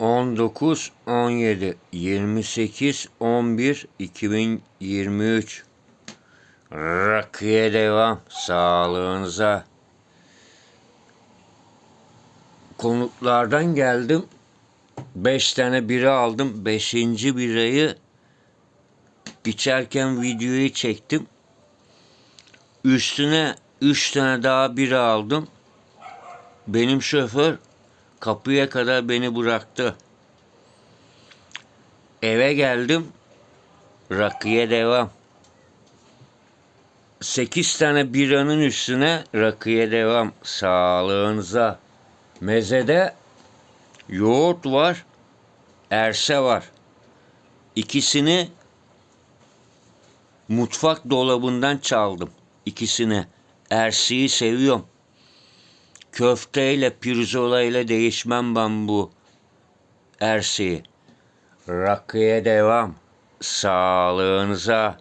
19, 17, 28, 11, 2023. Rakıya devam. Sağlığınıza. Konuklardan geldim. 5 tane bira aldım. 5. birayı içerken videoyu çektim. Üstüne 3 tane daha bira aldım. Benim şoför kapıya kadar beni bıraktı. Eve geldim. Rakıya devam. 8 tane biranın üstüne rakıya devam. Sağlığınıza. Mezede yoğurt var. Erse var. İkisini mutfak dolabından çaldım. İkisini. Ersi'yi seviyorum. Köfteyle, pirzola ile değişmem ben bu Ersi'yi. Rakıya devam. Sağlığınıza.